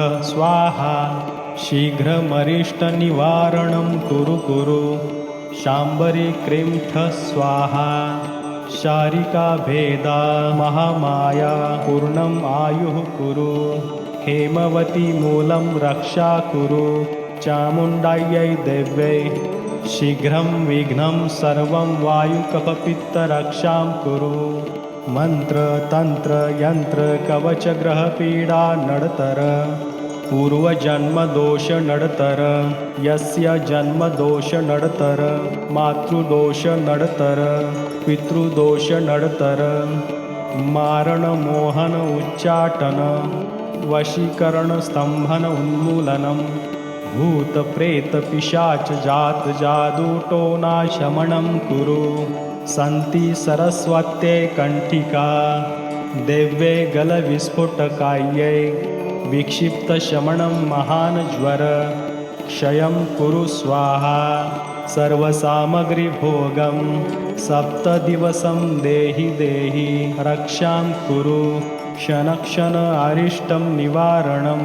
स्वाहा। शीघ्रमरिष्टनिवारणं कुरु कुरु। शाम्बरी क्रींठ स्वाहा। शारिका भेदा महामाया। पूर्णम् आयुः कुरु। हेमवती मूलं रक्षा कुरु। चामुण्डायै देव्यै। शीघ्रं विघ्नं सर्वं वायुकफपित्तरक्षां कुरु मन्त्रतन्त्रयन्त्रकवचग्रहपीडा नडतर पूर्वजन्मदोषनडतर यस्य जन्मदोषनडतर मातृदोषनडतर पितृदोषनडतर मारणमोहन उच्चाटन वशीकरणस्तम्भन उन्मूलनं भूतप्रेतपिशाच जातजादुटोनाशमनं कुरु सन्ति सरस्वत्यै कण्ठिका देव्ये गलविस्फुटकायै विक्षिप्तशमनं महान् ज्वर। क्षयं कुरु स्वाहा सर्वसामग्रिभोगं सप्तदिवसं देहि देहि रक्षां कुरु। क्षणक्षण अरिष्टं निवारणं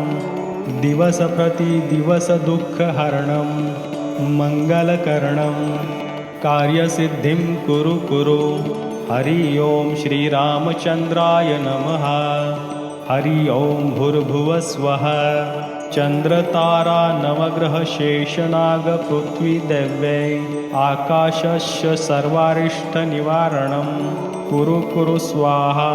दिवसप्रतिदिवसदुःखहरणं मङ्गलकरणं कार्यसिद्धिं कुरु कुरु। हरि ओं श्रीरामचन्द्राय नमः। हरि ओं भूर्भुवस्वः चन्द्रतारा नवग्रहशेषनागपृथ्वीदेव्यै आकाशस्य सर्वारिष्टनिवारणं कुरु कुरु स्वाहा।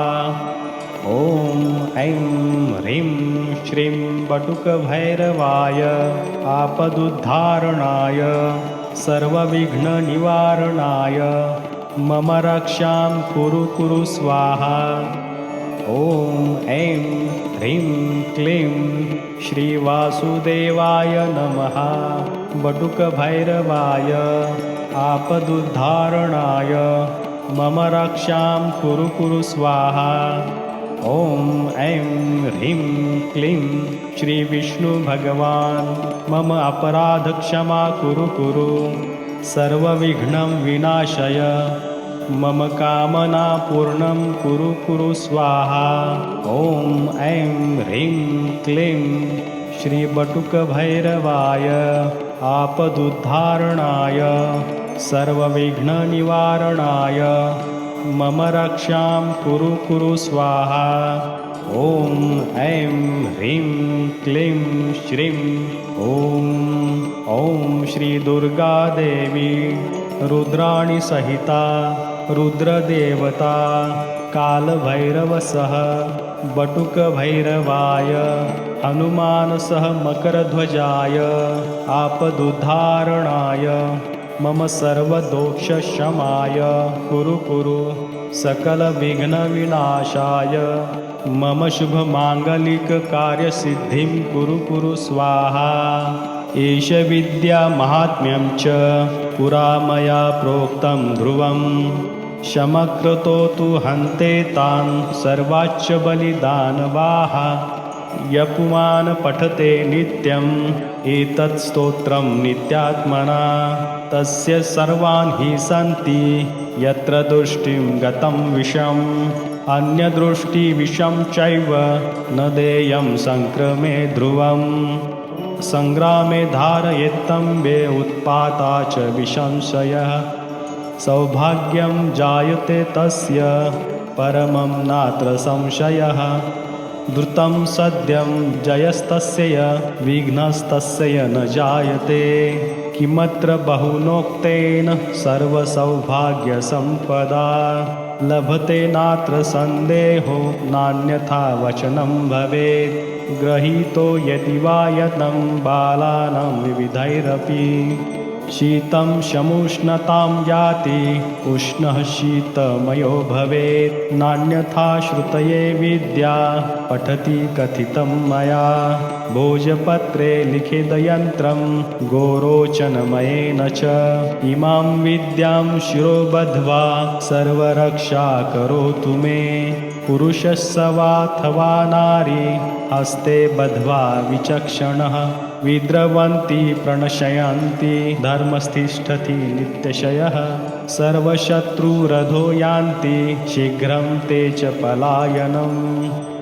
ॐ ऐं ह्रीं श्रीं बटुकभैरवाय। आपदुद्धारणाय सर्वविघ्ननिवारणाय मम रक्षां कुरु कुरु स्वाहा। ॐ ऐं ह्रीं क्लीं श्रीवासुदेवाय नमः। बटुकभैरवाय आपदुद्धारणाय मम रक्षां कुरु कुरु स्वाहा ॐ ऐं ह्रीं क्लीं श्रीविष्णुभगवान्। मम अपराधक्षमा कुरु कुरु। सर्वविघ्नं विनाशय। मम कामना पूर्णं कुरु कुरु स्वाहा। ॐ ऐं ह्रीं क्लीं श्रीबटुकभैरवाय। आपदुद्धारणाय। सर्वविघ्ननिवारणाय मम रक्षां कुरु कुरु स्वाहा। ॐ ऐं ह्रीं क्लीं श्रीं। ॐ ॐ श्रीदुर्गादेवी रुद्राणि सहिता रुद्रदेवता कालभैरवसः बटुकभैरवाय हनुमानसः मकरध्वजाय आपदुद्धारणाय मम सर्वदोषशमाय कुरु कुरु सकलविघ्नविनाशाय। मम शुभमाङ्गलिककार्यसिद्धिं कुरु कुरु स्वाहा। एष विद्यामाहात्म्यं च पुरा मया प्रोक्तं ध्रुवं शमक्रतो तु हन्ते तान् सर्वाच्च बलिदानवाः यपुमान् पठते नित्यम्। एतत् स्तोत्रं नित्यात्मना। तस्य सर्वान् हि सन्ति। यत्र दृष्टिं गतं विषम् अन्यदृष्टिविषं चैव न देयं सङ्क्रमे ध्रुवम्। सङ्ग्रामे धारयेत्तम्बे उत्पाता च विसंशयः। सौभाग्यं जायते तस्य परमं नात्र संशयः द्रुतं सद्यं जयस्तस्य विघ्नस्तस्य न जायते। किमत्र बहुनोक्तेन सर्वसौभाग्यसम्पदा। लभते नात्र सन्देहो नान्यथा वचनं भवेत्। ग्रहीतो यदि वा यत्नं बालानां विविधैरपि शीतं शमुष्णतां याति उष्णः शीतमयो भवेत् नान्यथा श्रुतये विद्या पठति कथितं मया भोजपत्रे लिखितयन्त्रं गोरोचनमयेन च। इमां विद्यां शिरोबद्ध्वा सर्वरक्षा करोतु मे पुरुषस्य वाथवा नारी हस्ते बद्ध्वा विचक्षणः। विद्रवन्ति प्रणशयन्ति धर्मस्तिष्ठति नित्यशयः। सर्वशत्रुरधो यान्ति शीघ्रं ते च पलायनम्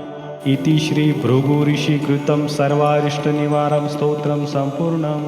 इति श्रीभृगुऋषिकृतं सर्वारिष्टनिवारं स्तोत्रं सम्पूर्णम्